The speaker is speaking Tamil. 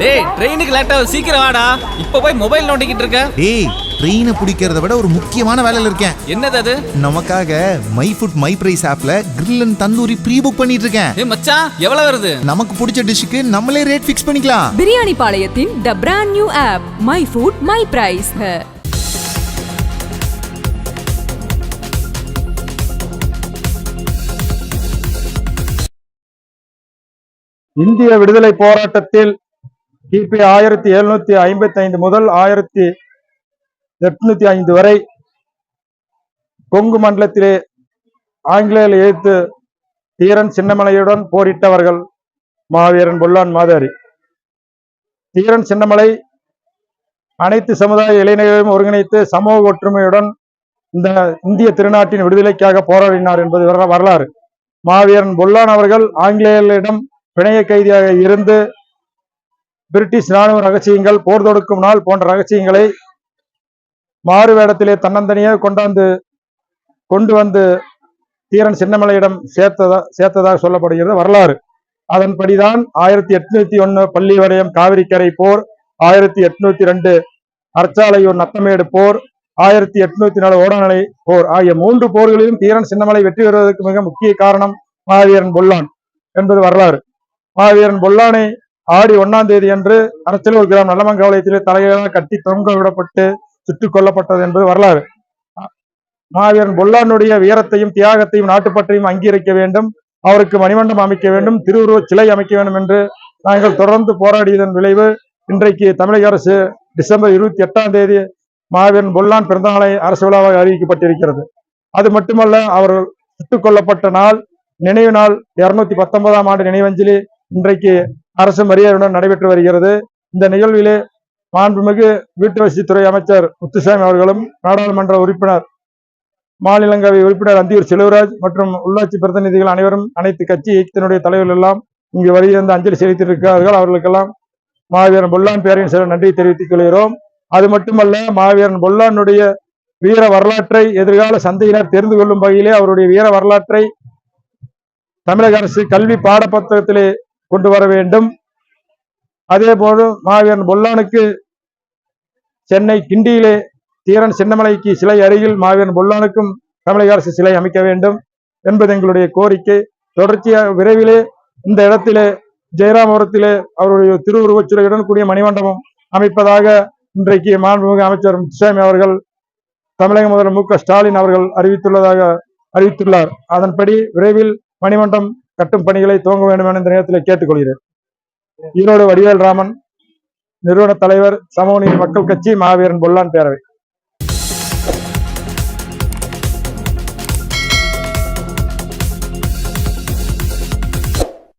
டேய் ட்ரெயினுக்கு லேட் ஆகுது. சீக்கிரம் வாடா. இப்போ போய் மொபைல் நோண்டிக்கிட்டு இருக்க. டேய் ட்ரெயினை பிடிக்கிறத விட ஒரு முக்கியமான வேலையில இருக்கேன். என்னது அது? நமக்காக மை ஃபுட் மை பிரைஸ் ஆப்ல grill and tandoori pre book பண்ணிட்டு இருக்கேன். ஏ மச்சான் எவ்வளவு வருது? நமக்கு பிடிச்ச டிஷ்ஷுக்கு நம்மளே ரேட் ஃபிக்ஸ் பண்ணிக்கலாம். Biryani பாளையத்தின் the brand new app my food my price இந்திய விடுதலை போராட்டத்தில் கிபி ஆயிரத்தி எழுநூத்தி ஐம்பத்தி ஐந்து முதல் ஆயிரத்தி எட்நூத்தி ஐந்து வரை கொங்கு மண்டலத்திலே ஆங்கிலேயர் எதிர்த்து தீரன் சின்னமலையுடன் போரிட்டவர்கள் மாவீரன் பொல்லான் மாதாரி. தீரன் சின்னமலை அனைத்து சமுதாய இளைஞர்களையும் ஒருங்கிணைத்து சமூக ஒற்றுமையுடன் இந்த இந்திய திருநாட்டின் விடுதலைக்காக போராடினார் என்பது வரலாறு. மாவீரன் பொல்லான் அவர்கள் ஆங்கிலேயர்களிடம் பிணைய கைதியாக இருந்து பிரிட்டிஷ் ராணுவ ரகசியங்கள் போர் தொடுக்கும் நாள் போன்ற ரகசியங்களை மாறு வேடத்திலே தன்னந்தனியாக கொண்டாந்து கொண்டு வந்து தீரன் சின்னமலையிடம் சேர்த்ததா சேர்த்ததாக சொல்லப்படுகிறது வரலாறு. அதன்படிதான் ஆயிரத்தி எட்நூத்தி ஒன்னு பள்ளி வரையம் காவிரிக்கரை போர் ஆயிரத்தி எட்நூத்தி ரெண்டு அர்ச்சாலையூர் நத்தமேடு போர் ஆயிரத்தி எட்நூத்தி நாலு ஓடநிலை போர் ஆகிய மூன்று போர்களிலும் தீரன் சின்னமலை வெற்றி பெறுவதற்கு மிக முக்கிய காரணம் மாவீரன் பொல்லான் என்பது வரலாறு. மாவீரன் பொல்லானை ஆடி ஒன்னாம் தேதி அன்று அரச்சலூர் கிராம நல்லமங்கவலயத்திலே தலைகளாக கட்டி தொங்க விடப்பட்டு சுட்டுக் கொல்லப்பட்டது என்பது வரலாறு. மாவீரன் பொல்லானுடைய வீரத்தையும் தியாகத்தையும் நாட்டுப்பற்றையும் அங்கீகரிக்க வேண்டும். அவருக்கு மணிமண்டபம் அமைக்க வேண்டும். திருவுருவ சிலை அமைக்க வேண்டும் என்று நாங்கள் தொடர்ந்து போராடியதன் விளைவு இன்றைக்கு தமிழக அரசு டிசம்பர் இருபத்தி எட்டாம் தேதி மாவீரன் பொல்லான் பிறந்தநாளை அரசு விழாவாக அறிவிக்கப்பட்டிருக்கிறது. அது மட்டுமல்ல அவர் சுட்டுக் கொல்லப்பட்ட நாள் நினைவு நாள் இருநூத்தி பத்தொன்பதாம் ஆண்டு நினைவஞ்சலி இன்றைக்கு அரசு மரியாதையுடன் நடைபெற்று வருகிறது. இந்த நிகழ்விலே மாண்புமிகு வீட்டு வசதித்துறை அமைச்சர் முத்துசாமி அவர்களும் நாடாளுமன்ற உறுப்பினர் மாநிலங்களவை உறுப்பினர் அந்தியூர் செல்வராஜ் மற்றும் உள்ளாட்சி பிரதிநிதிகள் அனைவரும் அனைத்து கட்சி இயக்கத்தினுடைய தலைவர்கள் எல்லாம் இங்கு வருகிறந்த அஞ்சலி செலுத்தியிருக்கிறார்கள். அவர்களுக்கெல்லாம் மாவீரன் பொல்லான் பேரின் சில நன்றி தெரிவித்துக் கொள்கிறோம். அது மட்டுமல்ல மாவீரன் பொல்லானுடைய வீர வரலாற்றை எதிர்கால சந்தையினர் தெரிந்து கொள்ளும் வகையிலே அவருடைய வீர வரலாற்றை தமிழக அரசு கல்வி பாடப்புத்தகத்திலே கொண்டு வர வேண்டும். அதே போல மாவீரன் பொல்லானுக்கு சென்னை கிண்டியிலே தீரன் சின்னமலைக்கு சிலை அருகில் மாவீரன் பொல்லானுக்கும் தமிழக அரசு சிலை அமைக்க வேண்டும் என்பது எங்களுடைய கோரிக்கை. தொடர்ச்சியாக விரைவிலே இந்த இடத்திலே ஜெயராமபுரத்திலே அவருடைய திருவுருவச் சிலையுடன் கூடிய மணிமண்டபம் அமைப்பதாக இன்றைக்கு மாண்புமிகு அமைச்சர் முத்துசாமி அவர்கள் தமிழக முதல்வர் மு ஸ்டாலின் அவர்கள் அறிவித்துள்ளதாக அறிவித்துள்ளார். அதன்படி விரைவில் மணிமண்டம் கட்டும் பணிகளை துவங்க வேண்டும் என இந்த நேரத்தில் கேட்டுக்கொள்கிறேன். ஈரோடு வடிவேல் ராமன் நிறுவன தலைவர் சமூக மக்கள் கட்சி மாவீரன் பொல்லான் பேரவை.